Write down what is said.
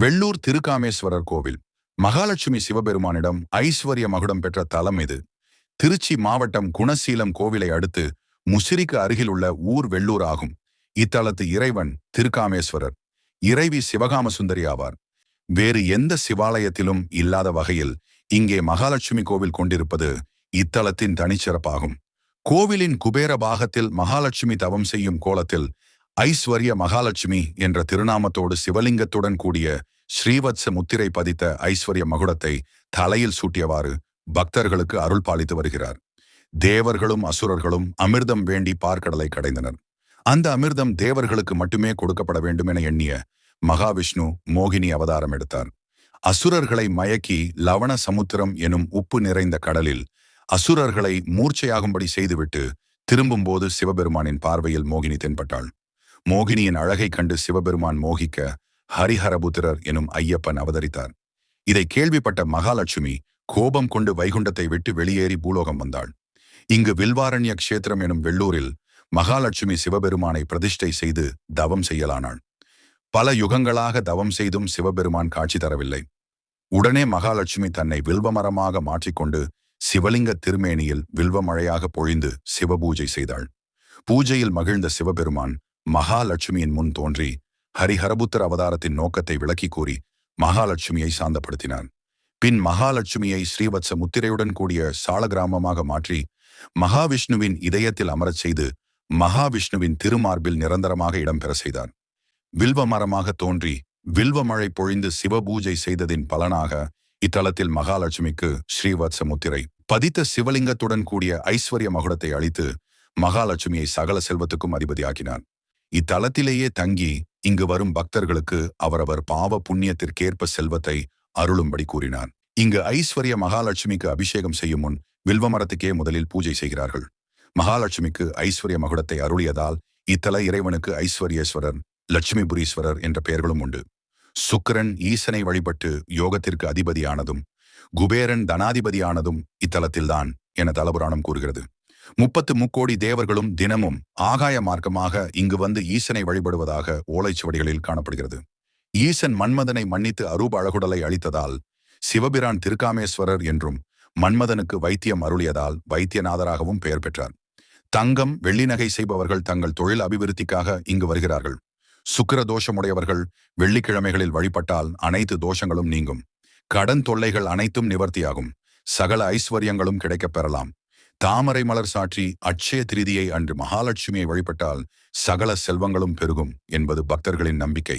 வெள்ளூர் திருக்காமேஸ்வரர் கோவில். மகாலட்சுமி சிவபெருமானிடம் ஐஸ்வர்ய மகுடம் பெற்ற தலம் இது. திருச்சி மாவட்டம் குணசீலம் கோவிலை அடுத்து முசிறிக்கு அருகில் உள்ள ஊர் வெள்ளூர் ஆகும். இத்தலத்து இறைவன் திருக்காமேஸ்வரர். இறைவி சிவகாம சுந்தரி ஆவார். வேறு எந்த சிவாலயத்திலும் இல்லாத வகையில் இங்கே மகாலட்சுமி கோவில் கொண்டிருப்பது இத்தலத்தின் தனிச்சிறப்பாகும். கோவிலின் குபேர பாகத்தில் மகாலட்சுமி தவம் செய்யும் கோலத்தில் ஐஸ்வர்ய மகாலட்சுமி என்ற திருநாமத்தோடு சிவலிங்கத்துடன் கூடிய ஸ்ரீவத்ச முத்திரை பதித்த ஐஸ்வர்ய மகுடத்தை தலையில் சூட்டியவாறு பக்தர்களுக்கு அருள் பாலித்து வருகிறார். தேவர்களும் அசுரர்களும் அமிர்தம் வேண்டி பார்க்கடலை கடைந்தனர். அந்த அமிர்தம் தேவர்களுக்கு மட்டுமே கொடுக்கப்பட வேண்டும் என எண்ணிய மகாவிஷ்ணு மோகினி அவதாரம் எடுத்தார். அசுரர்களை மயக்கி லவண சமுத்திரம் எனும் உப்பு நிறைந்த கடலில் அசுரர்களை மூர்ச்சையாகும்படி செய்துவிட்டு திரும்பும்போது சிவபெருமானின் பார்வையில் மோகினி தென்பட்டாள். மோகினியின் அழகை கண்டு சிவபெருமான் மோகிக்க ஹரிஹரபுத்திரர் எனும் ஐயப்பன் அவதரித்தார். இதை கேள்விப்பட்ட மகாலட்சுமி கோபம் கொண்டு வைகுண்டத்தை விட்டு வெளியேறி பூலோகம் வந்தாள். இங்கு வில்வாரண்ய கஷேத்திரம் எனும் வெள்ளூரில் மகாலட்சுமி சிவபெருமானை பிரதிஷ்டை செய்து தவம் செய்யலானாள். பல யுகங்களாக தவம் செய்தும் சிவபெருமான் காட்சி தரவில்லை. உடனே மகாலட்சுமி தன்னை வில்வமரமாக மாற்றிக்கொண்டு சிவலிங்க திருமேனியில் வில்வமழையாக பொழிந்து சிவபூஜை செய்தாள். பூஜையில் மகிழ்ந்த சிவபெருமான் மகாலட்சுமியின் முன் தோன்றி ஹரிஹரபுத்தர் அவதாரத்தின் நோக்கத்தை விளக்கி கூறி மகாலட்சுமியை சாந்தப்படுத்தினான். பின் மகாலட்சுமியை ஸ்ரீவத்ச முத்திரையுடன் கூடிய சால கிராமமாக மாற்றி மகாவிஷ்ணுவின் இதயத்தில் அமரச் செய்து மகாவிஷ்ணுவின் திருமார்பில் நிரந்தரமாக இடம்பெற செய்தான். வில்வ மரமாக தோன்றி வில்வ மழை பொழிந்து சிவபூஜை செய்ததின் பலனாக இத்தலத்தில் மகாலட்சுமிக்கு ஸ்ரீவத்ச முத்திரை. பதித்த சிவலிங்கத்துடன் கூடிய ஐஸ்வர்ய மகுடத்தை அளித்து மகாலட்சுமியை சகல செல்வத்துக்கும் அதிபதியாக்கினான். இத்தலத்திலேயே தங்கி இங்கு வரும் பக்தர்களுக்கு அவரவர் பாவ புண்ணியத்திற்கேற்ப செல்வத்தை அருளும்படி கூறினார் இங்கு ஐஸ்வர்ய மகாலட்சுமிக்கு அபிஷேகம் செய்யும் முன் வில்வமரத்துக்கே முதலில் பூஜை செய்கிறார்கள். மகாலட்சுமிக்கு ஐஸ்வர்ய மகுடத்தை அருளியதால் இத்தல இறைவனுக்கு ஐஸ்வர்யேஸ்வரர் லட்சுமிபுரீஸ்வரர் என்ற பெயர்களும் உண்டு. சுக்கரன் ஈசனை வழிபட்டு யோகத்திற்கு அதிபதியானதும் குபேரன் தனாதிபதியானதும் இத்தலத்தில்தான் என தலபுராணம் கூறுகிறது. முப்பத்து முக்கோடி தேவர்களும் தினமும் ஆகாய மார்க்கமாக இங்கு வந்து ஈசனை வழிபடுவதாக ஓலைச்சுவடிகளில் காணப்படுகிறது. ஈசன் மன்மதனை மன்னித்து அரூப அழகுடலை அளித்ததால் சிவபிரான் திருக்காமேஸ்வரர் என்றும் மன்மதனுக்கு வைத்தியம் அருளியதால் வைத்தியநாதராகவும் பெயர் பெற்றார். தங்கம் வெள்ளி நகை செய்பவர்கள் தங்கள் தொழில் அபிவிருத்திக்காக இங்கு வருகிறார்கள். சுக்கிர தோஷமுடையவர்கள் வெள்ளிக்கிழமைகளில் வழிபட்டால் அனைத்து தோஷங்களும் நீங்கும். கடன் தொல்லைகள் அனைத்தும் நிவர்த்தியாகும். சகல ஐஸ்வர்யங்களும் கிடைக்கப் பெறலாம். தாமரை மலர் சாற்றி அட்சய திருதியை அன்று மகாலட்சுமியை வழிபட்டால் சகல செல்வங்களும் பெருகும் என்பது பக்தர்களின் நம்பிக்கை.